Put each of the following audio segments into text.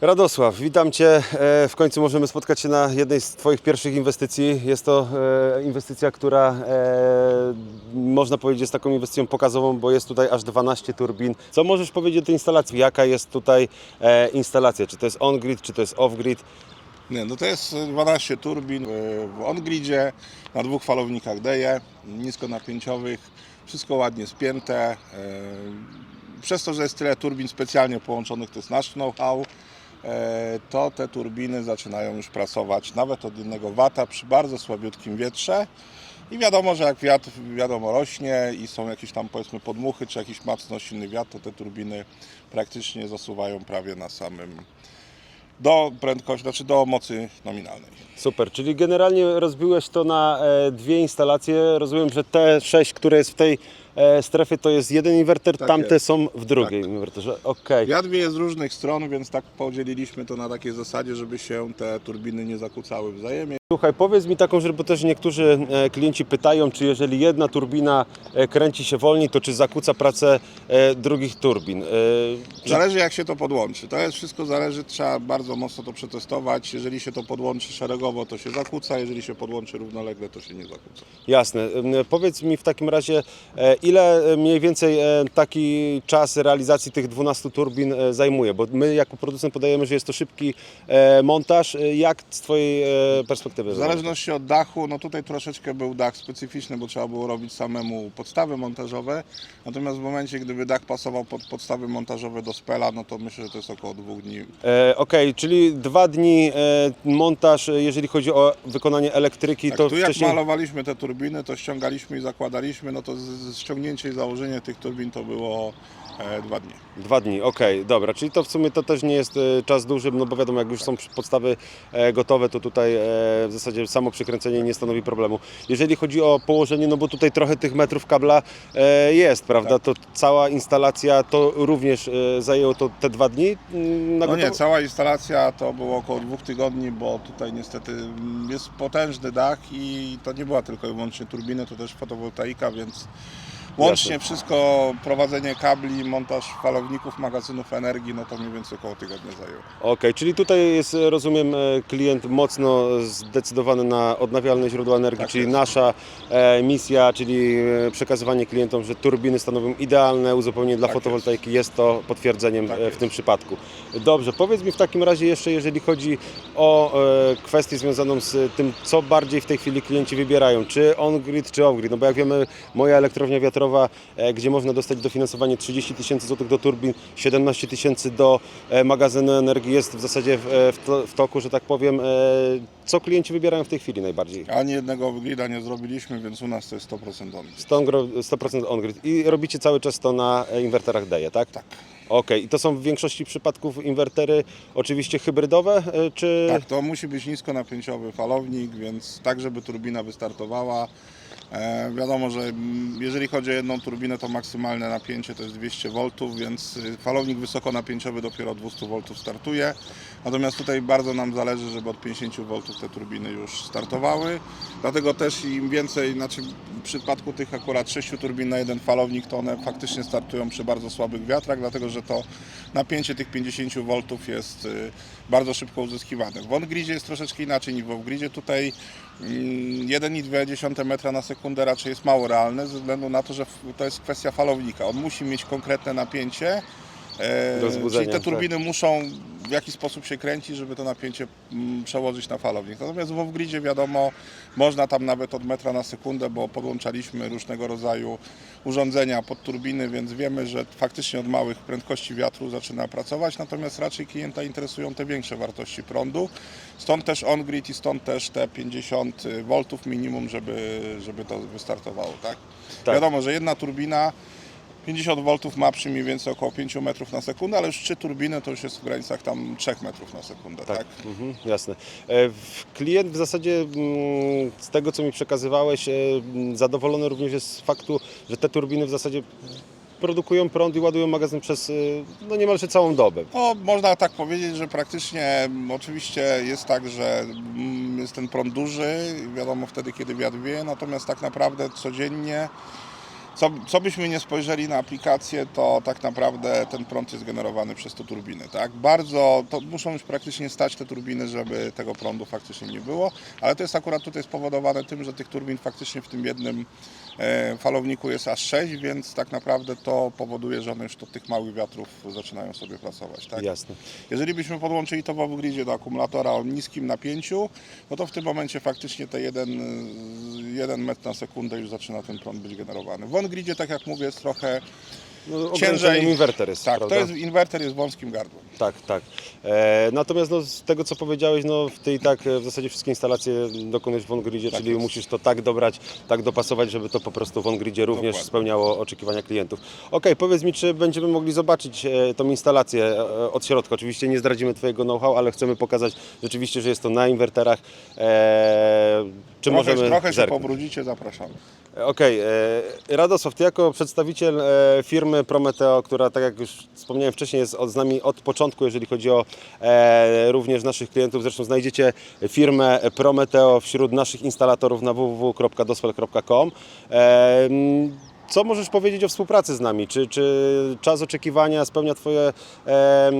Radosław, witam Cię. E, W końcu możemy spotkać się na jednej z Twoich pierwszych inwestycji. Jest to e, inwestycja, która e, można powiedzieć jest taką inwestycją pokazową, bo jest tutaj aż 12 turbin. Co możesz powiedzieć o tej instalacji? Jaka jest tutaj instalacja? Czy to jest on-grid, czy to jest off-grid? Nie, no to jest 12 turbin w- on-gridzie, na dwóch falownikach DEJE, niskonapięciowych, wszystko ładnie spięte. Przez to, że jest tyle turbin specjalnie połączonych, to jest nasz know-how, to te turbiny zaczynają już pracować nawet od 1 wata przy bardzo słabiutkim wietrze. I wiadomo, że jak wiatr wiadomo rośnie i są jakieś tam powiedzmy podmuchy, czy jakiś mocno silny wiatr, to te turbiny praktycznie zasuwają prawie na samym do prędkości, znaczy do mocy nominalnej. Super, czyli generalnie rozbiłeś to na e, dwie instalacje. Rozumiem, że te sześć, które jest w tej e, strefie, to jest jeden inwerter, Tak tamte jest. są w drugim inwerterze. Okej. Wiatr wieje z różnych stron, więc tak podzieliliśmy to na takiej zasadzie, żeby się te turbiny nie zakłócały wzajemnie. Słuchaj, powiedz mi taką rzecz, bo też niektórzy e, klienci pytają, czy jeżeli jedna turbina e, kręci się wolniej, to czy zakłóca pracę e, drugich turbin. Zależy jak się to podłączy. To jest wszystko zależy, trzeba bardzo mocno to przetestować. Jeżeli się to podłączy szeregowo, to się zakłóca, jeżeli się podłączy równolegle, to się nie zakłóca. Jasne. Powiedz mi w takim razie, ile mniej więcej taki czas realizacji tych 12 turbin zajmuje? Bo my jako producent podajemy, że jest to szybki montaż. Jak z Twojej e, perspektywy? W zależności od dachu, no tutaj troszeczkę był dach specyficzny, bo trzeba było robić samemu podstawy montażowe. Natomiast w momencie, gdyby dach pasował pod podstawy montażowe do spela, no to myślę, że to jest około dwóch dni. E, Okej, czyli dwa dni e, montaż, e, jeżeli chodzi o wykonanie elektryki, Tak, to tu jak wcześniej... malowaliśmy te turbiny, to ściągaliśmy i zakładaliśmy, no to z- z- ściągnięcie i założenie tych turbin to było e, dwa dni. Dwa dni, okej, dobra, czyli to w sumie to też nie jest e, czas duży, no bo wiadomo, jak już są przy- podstawy e, gotowe, to tutaj e, w zasadzie samo przykręcenie nie stanowi problemu. Jeżeli chodzi o położenie, no bo tutaj trochę tych metrów kabla e, jest, prawda, Tak. to cała instalacja to również e, zajęło to te dwa dni mm, na No nie, gotowo- cała instalacja to było około dwóch tygodni, bo tutaj niestety mm, jest potężny dach i to nie była tylko i wyłącznie turbiny, to też fotowoltaika, więc łącznie wszystko, prowadzenie kabli, montaż falowników, magazynów energii, no to mniej więcej około tygodnia zajęło. Okej, czyli tutaj jest, rozumiem, e, klient mocno zdecydowany na odnawialne źródła energii, Tak czyli jest. nasza e, misja, czyli e, przekazywanie klientom, że turbiny stanowią idealne uzupełnienie dla Tak fotowoltaiki, jest. to potwierdzeniem Tak e, w jest. tym przypadku. Dobrze, powiedz mi w takim razie jeszcze, jeżeli chodzi o e, kwestię związaną z tym, co bardziej w tej chwili klienci wybierają, czy on-grid, czy off-grid, no bo jak wiemy, moja elektrownia wiatrowa, e, gdzie można dostać dofinansowanie 30 tysięcy złotych do turbin, 17 tysięcy do e, magazynu energii, jest w zasadzie w, e, toku, że tak powiem. Co klienci wybierają w tej chwili najbardziej? Ani jednego grida nie zrobiliśmy, więc u nas to jest 100% on. 100%, 100% on-grid. I robicie cały czas to na inwerterach DEJE, tak? Tak. Okej, i to są w większości przypadków inwertery oczywiście hybrydowe, e, czy... Tak, to musi być niskonapięciowy falownik, więc tak, żeby turbina wystartowała. E, wiadomo, że mm, jeżeli chodzi o jedną turbinę, to maksymalne napięcie to jest 200 V, więc y, falownik wysokonapięciowy dopiero od 200 V startuje. Natomiast tutaj bardzo nam zależy, żeby od 50 V te turbiny już startowały. Dlatego też im więcej, znaczy w przypadku tych akurat 6 turbin na jeden falownik, to one faktycznie startują przy bardzo słabych wiatrach, dlatego że to napięcie tych 50 V jest y, bardzo szybko uzyskiwane. W on-gridzie jest troszeczkę inaczej niż w off-gridzie. Tutaj mm, 1,2 metra na sekundę raczej jest mało realne, ze względu na to, że to jest kwestia falownika. On musi mieć konkretne napięcie, e, czyli te turbiny muszą w jakiś sposób się kręcić, żeby to napięcie mm, przełożyć na falownik. Natomiast w off-gridzie wiadomo, można tam nawet od metra na sekundę, bo podłączaliśmy różnego rodzaju urządzenia pod turbiny, więc wiemy, że faktycznie od małych prędkości wiatru zaczyna pracować, natomiast raczej klienta interesują te większe wartości prądu. Stąd też on-grid i stąd też te 50 V minimum, żeby, żeby to wystartowało. Tak? Tak. Wiadomo, że jedna turbina 50 V ma przy mniej więcej około 5 metrów na sekundę, ale już trzy turbiny to już jest w granicach tam 3 metrów na sekundę. Tak. Mhm, jasne. E, w- Klient w zasadzie mm, z tego, co mi przekazywałeś, e, mm, zadowolony również jest z faktu, że te turbiny w zasadzie produkują prąd i ładują magazyn przez e, no niemalże całą dobę. No, można tak powiedzieć, że praktycznie m, oczywiście jest tak, że mm, jest ten prąd duży, wiadomo wtedy, kiedy wiatr wieje, natomiast tak naprawdę codziennie co, co byśmy nie spojrzeli na aplikację, to tak naprawdę ten prąd jest generowany przez te turbiny. Tak? Bardzo, to muszą już praktycznie stać te turbiny, żeby tego prądu faktycznie nie było, ale to jest akurat tutaj spowodowane tym, że tych turbin faktycznie w tym jednym falowniku jest aż 6, więc tak naprawdę to powoduje, że one już do tych małych wiatrów zaczynają sobie pracować. Tak? Jasne. Jeżeli byśmy podłączyli to w off-gridzie do akumulatora o niskim napięciu, no to w tym momencie faktycznie te 1 metr na sekundę już zaczyna ten prąd być generowany. W on-gridzie, tak jak mówię, jest trochę No, ciężej. inwerter jest, Tak, prawda? to jest inwerter jest wąskim gardłem. Tak, tak. E, natomiast no, z tego co powiedziałeś, no, w tej tak e, w zasadzie wszystkie instalacje dokonujesz w OnGridzie, Tak czyli jest. musisz to tak dobrać, tak dopasować, żeby to po prostu w OnGridzie również Dokładnie. spełniało oczekiwania klientów. Okej, powiedz mi, czy będziemy mogli zobaczyć e, tą instalację e, od środka. Oczywiście nie zdradzimy Twojego know-how, ale chcemy pokazać rzeczywiście, że jest to na inwerterach. E, czy Trochę, możemy trochę się zerknąć? pobrudzicie, zapraszamy. Okej, e, Radosław, Ty jako przedstawiciel e, firmy Prometeo, która tak jak już wspomniałem wcześniej jest od, z nami od początku, jeżeli chodzi o e, również naszych klientów, zresztą znajdziecie firmę Prometeo wśród naszych instalatorów na www.dospel.com. E, co możesz powiedzieć o współpracy z nami? Czy, czy czas oczekiwania spełnia Twoje em,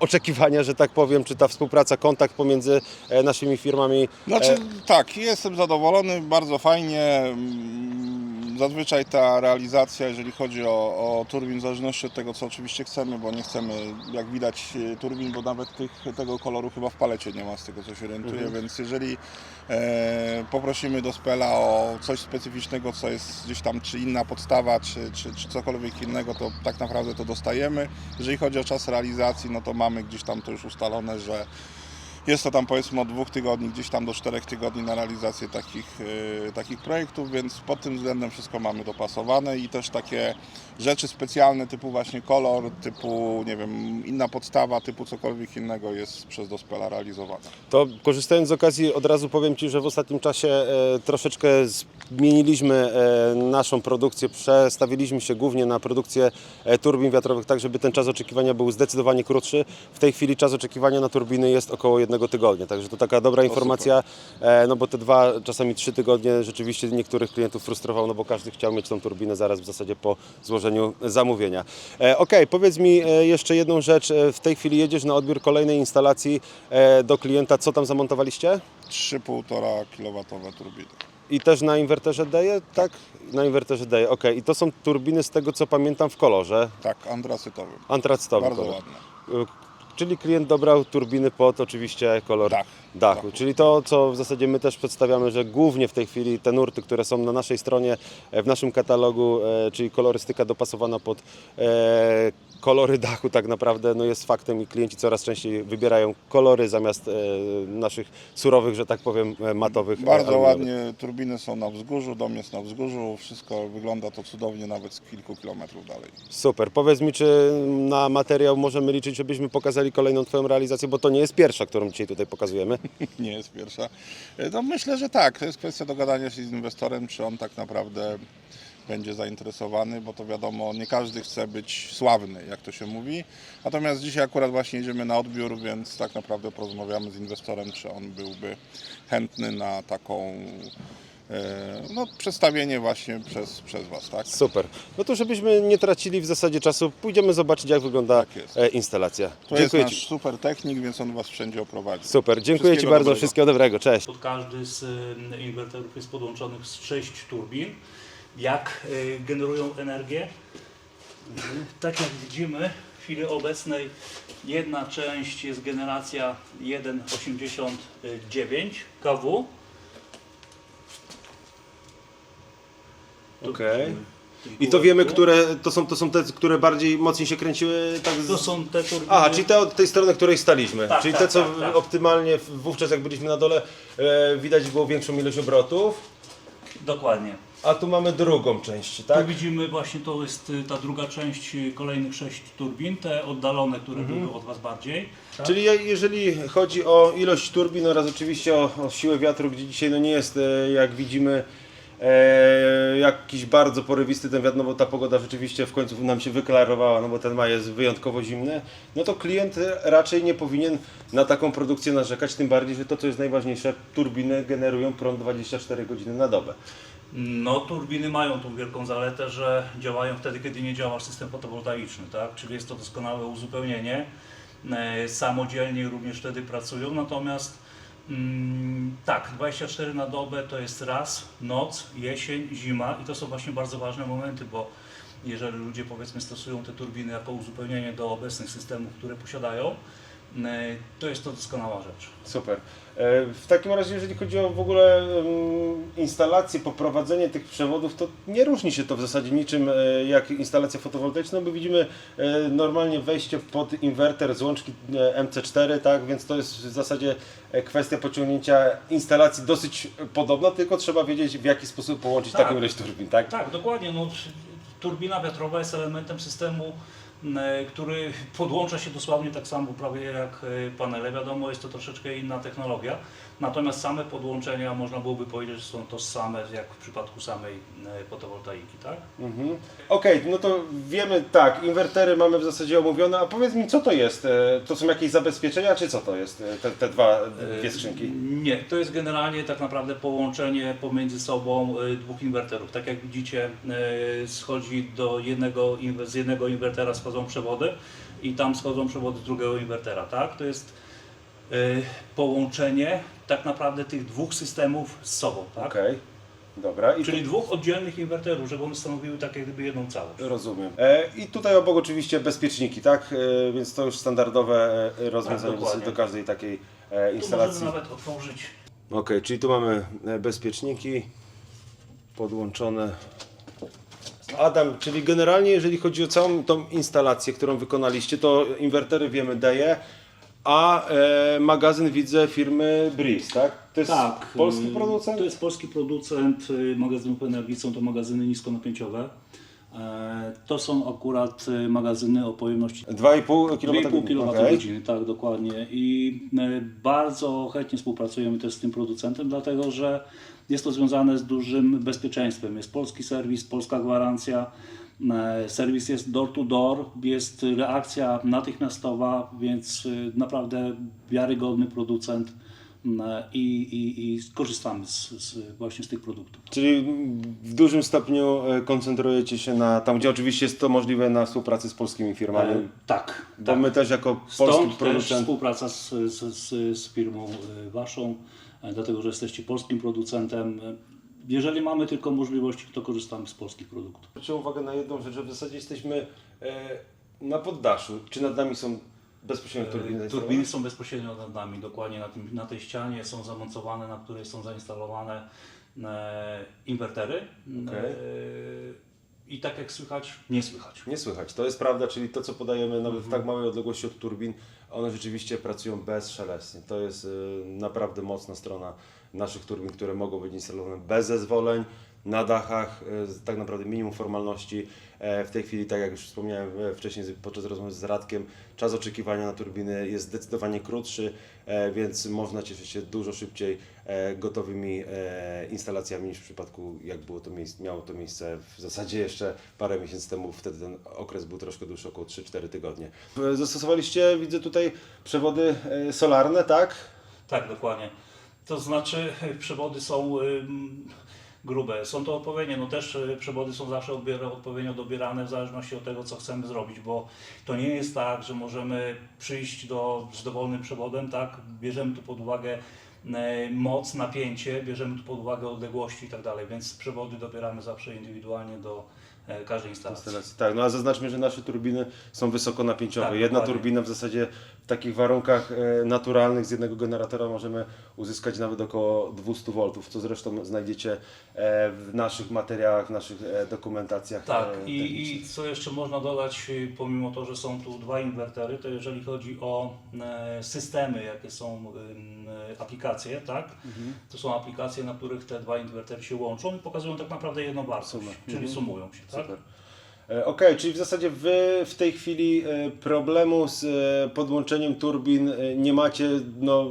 oczekiwania, że tak powiem? Czy ta współpraca, kontakt pomiędzy e, naszymi firmami Znaczy tak, jestem zadowolony, bardzo fajnie. Zazwyczaj ta realizacja, jeżeli chodzi o, o turbin, w zależności od tego, co oczywiście chcemy, bo nie chcemy, jak widać, e, turbin, bo nawet tych, tego koloru chyba w palecie nie ma, z tego co się orientuję, więc jeżeli e, poprosimy do Spela o coś specyficznego, co jest gdzieś tam, czy inna podstawa, czy, czy, czy cokolwiek innego, to tak naprawdę to dostajemy. Jeżeli chodzi o czas realizacji, no to mamy gdzieś tam to już ustalone, że jest to tam powiedzmy od dwóch tygodni, gdzieś tam do czterech tygodni na realizację takich, e, takich projektów, więc pod tym względem wszystko mamy dopasowane i też takie rzeczy specjalne typu właśnie kolor, typu nie wiem, inna podstawa, typu cokolwiek innego jest przez Dospela realizowane. To korzystając z okazji od razu powiem Ci, że w ostatnim czasie e, troszeczkę zmieniliśmy e, naszą produkcję, przestawiliśmy się głównie na produkcję e, turbin wiatrowych, tak żeby ten czas oczekiwania był zdecydowanie krótszy. W tej chwili czas oczekiwania na turbiny jest około jednego tygodnia, także to taka dobra informacja, e, no bo te dwa, czasami trzy tygodnie rzeczywiście niektórych klientów frustrował, no bo każdy chciał mieć tą turbinę zaraz w zasadzie po złożeniu zamówienia. E, Okej, powiedz mi e, jeszcze jedną rzecz, E, w tej chwili jedziesz na odbiór kolejnej instalacji e, do klienta, co tam zamontowaliście? 3,5 kW turbiny. I też na inwerterze daje? Tak, na inwerterze daje. Okej, i to są turbiny z tego co pamiętam w kolorze Tak, antracytowym. antracytowym. Bardzo ładne. Y, Czyli klient dobrał turbiny pod oczywiście kolor Dach. dachu. Dachu. Czyli to, co w zasadzie my też przedstawiamy, że głównie w tej chwili te nurty, które są na naszej stronie, e, w naszym katalogu, e, czyli kolorystyka dopasowana pod e, kolory dachu tak naprawdę no jest faktem i klienci coraz częściej wybierają kolory zamiast e, naszych surowych, że tak powiem, e, matowych. e, Bardzo aluminiowych. ładnie, turbiny są na wzgórzu, dom jest na wzgórzu, wszystko wygląda to cudownie nawet z kilku kilometrów dalej. Super. Powiedz mi, czy na materiał możemy liczyć, żebyśmy pokazali kolejną Twoją realizację, bo to nie jest pierwsza, którą dzisiaj tutaj pokazujemy. nie jest pierwsza. No myślę, że tak. To jest kwestia dogadania się z inwestorem, czy on tak naprawdę będzie zainteresowany, bo to wiadomo, nie każdy chce być sławny, jak to się mówi. Natomiast dzisiaj akurat właśnie jedziemy na odbiór, więc tak naprawdę porozmawiamy z inwestorem, czy on byłby chętny na taką e, no, przedstawienie właśnie przez, przez Was, tak? Super. No to żebyśmy nie tracili w zasadzie czasu, pójdziemy zobaczyć, jak wygląda Tak e, instalacja. To Dziękuję jest Ci. nasz super technik, więc on Was wszędzie oprowadzi. Super. Dziękuję Ci bardzo. dobrego. Wszystkiego dobrego. Cześć. Pod każdy z inwerterów jest podłączonych z 6 turbin. Jak y, generują energię? Y, Tak jak widzimy, w chwili obecnej jedna część jest generacja 1,89 kW. Okej. tym I to wiemy, które to są, to są te, które bardziej mocniej się kręciły. Tak z... To są te turbiny. Aha, czyli te od tej strony, której staliśmy. Tak, czyli tak, te, co tak, tak. optymalnie wówczas, jak byliśmy na dole, e, widać było większą ilość obrotów. Dokładnie. A tu mamy drugą część, Tu tak? widzimy właśnie to jest y, ta druga część y, kolejnych 6 turbin, te oddalone, które Mhm. były od Was bardziej. Czyli je- jeżeli chodzi o ilość turbin oraz oczywiście o, o siłę wiatru, gdzie dzisiaj no nie jest, e, jak widzimy, e, jakiś bardzo porywisty ten wiatr, no bo ta pogoda rzeczywiście w końcu nam się wyklarowała, no bo ten maj jest wyjątkowo zimny, no to klient raczej nie powinien na taką produkcję narzekać, tym bardziej, że to co jest najważniejsze, turbiny generują prąd 24 godziny na dobę. No, turbiny mają tą wielką zaletę, że działają wtedy, kiedy nie działa system fotowoltaiczny, tak? Czyli jest to doskonałe uzupełnienie. E, Samodzielnie również wtedy pracują, natomiast mm, tak, 24 na dobę to jest raz, noc, jesień, zima i to są właśnie bardzo ważne momenty, bo jeżeli ludzie powiedzmy stosują te turbiny jako uzupełnienie do obecnych systemów, które posiadają, to jest to doskonała rzecz. Super. E, W takim razie, jeżeli chodzi o w ogóle instalację, poprowadzenie tych przewodów, to nie różni się to w zasadzie niczym e, jak instalacja fotowoltaiczna, bo widzimy e, normalnie wejście pod inwerter z łączki e, MC4, tak, więc to jest w zasadzie e, kwestia pociągnięcia instalacji dosyć podobna, tylko trzeba wiedzieć w jaki sposób połączyć Tak. taką ilość turbin, tak? Tak, dokładnie. No, turbina wiatrowa jest elementem systemu, który podłącza się dosłownie tak samo prawie jak e, panele. Wiadomo, jest to troszeczkę inna technologia. Natomiast same podłączenia można byłoby powiedzieć, że są tożsame jak w przypadku samej e, fotowoltaiki, tak? Mhm. Okej, no to wiemy, tak, inwertery mamy w zasadzie omówione, a powiedz mi, co to jest? E, To są jakieś zabezpieczenia, czy co to jest, e, te, te dwa, dwie skrzynki? Nie, to jest generalnie tak naprawdę połączenie pomiędzy sobą dwóch inwerterów. Tak jak widzicie, schodzi do jednego, z jednego inwertera schodzą przewody i tam schodzą przewody drugiego inwertera, tak? To jest y, połączenie tak naprawdę tych dwóch systemów z sobą, tak? Okej, dobra. I Czyli dwóch oddzielnych inwerterów, żeby one stanowiły tak jak gdyby jedną całość. tu, rozumiem. E, I tutaj obok oczywiście bezpieczniki, tak? E, Więc to już standardowe e, rozwiązanie Tak, dokładnie. do każdej takiej e, Tu możemy instalacji. nawet otworzyć Okej, czyli tu mamy e, bezpieczniki podłączone. Adam, czyli generalnie jeżeli chodzi o całą tą instalację, którą wykonaliście, to inwertery wiemy daje, a e, magazyn widzę firmy Breeze, tak? To jest polski y, producent? To jest polski producent y, magazynów energii, są to magazyny niskonapięciowe. E, To są akurat y, magazyny o pojemności 2,5 2,5 kWh. kWh, tak dokładnie. I e, bardzo chętnie współpracujemy też z tym producentem, dlatego że jest to związane z dużym bezpieczeństwem. Jest polski serwis, polska gwarancja, e, serwis jest door to door, jest reakcja natychmiastowa, więc naprawdę wiarygodny producent i, i, i korzystamy z, z, właśnie z tych produktów. Czyli w dużym stopniu e, koncentrujecie się na, tam gdzie oczywiście jest to możliwe, na współpracy z polskimi firmami. E, tak, Bo tak. my też jako polski Stąd też producent współpraca z, z, z, z firmą y, Waszą, e, dlatego że jesteście polskim producentem. E, Jeżeli mamy tylko możliwości, to korzystamy z polskich produktów. Zwróciłem uwagę na jedną rzecz, że w zasadzie jesteśmy e, na poddaszu. Czy nad nami są bezpośrednio turbiny? E, zainstalowane? Turbiny są bezpośrednio nad nami, dokładnie na, tym, na tej ścianie są zamontowane, na której są zainstalowane e, inwertery. Okej. E, I tak jak słychać, nie słychać. Nie słychać. To jest prawda, czyli to, co podajemy nawet Mhm. w tak małej odległości od turbin, one rzeczywiście pracują bezszelestnie. To jest y, naprawdę mocna strona naszych turbin, które mogą być instalowane bez zezwoleń, na dachach, z tak naprawdę minimum formalności. E, W tej chwili, tak jak już wspomniałem e, wcześniej podczas rozmowy z Radkiem, czas oczekiwania na turbiny jest zdecydowanie krótszy, e, więc można cieszyć się dużo szybciej e, gotowymi e, instalacjami niż w przypadku, jak było to miejsce, miało to miejsce w zasadzie jeszcze parę miesięcy temu. Wtedy ten okres był troszkę dłuższy, około 3-4 tygodnie. E, Zastosowaliście, widzę tutaj, przewody e, solarne, tak? Tak, dokładnie. To znaczy e, przewody są grube. Są to odpowiednie, no też y, przewody są zawsze odbiera, odpowiednio dobierane w zależności od tego, co chcemy zrobić, bo to nie jest tak, że możemy przyjść do, z dowolnym przewodem, tak, bierzemy tu pod uwagę e, moc, napięcie, bierzemy tu pod uwagę odległości i tak dalej, więc przewody dobieramy zawsze indywidualnie do e, każdej instalacji. Instalacji. Tak, no a zaznaczmy, że nasze turbiny są wysokonapięciowe. Tak, Jedna dokładnie. turbina w zasadzie w takich warunkach e, naturalnych z jednego generatora możemy uzyskać nawet około 200 V, co zresztą znajdziecie e, w naszych materiałach, w naszych e, dokumentacjach. Tak, i, i co jeszcze można dodać, y, pomimo to, że są tu dwa inwertery, to jeżeli chodzi o systemy, jakie są aplikacje, tak? Mhm. To są aplikacje, na których te dwa inwertery się łączą i pokazują tak naprawdę jedną wartość, czyli sumują się, tak? Super. E, Okej, czyli w zasadzie Wy w tej chwili e, problemu z e, podłączeniem turbin nie macie, no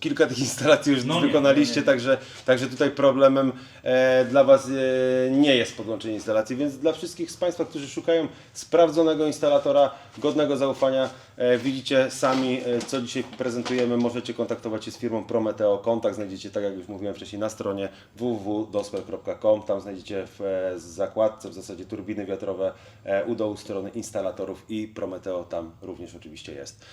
kilka tych instalacji już No nie, wykonaliście, nie, nie. Także, także tutaj problemem e, dla Was e, nie jest podłączenie instalacji, więc dla wszystkich z Państwa, którzy szukają sprawdzonego instalatora, godnego zaufania, e, widzicie sami, e, co dzisiaj prezentujemy, możecie kontaktować się z firmą Prometeo. Kontakt znajdziecie, tak jak już mówiłem wcześniej, na stronie www.dosper.com. Tam znajdziecie w e, zakładce w zasadzie turbiny wiatrowe e, u dołu strony instalatorów i Prometeo tam również oczywiście jest.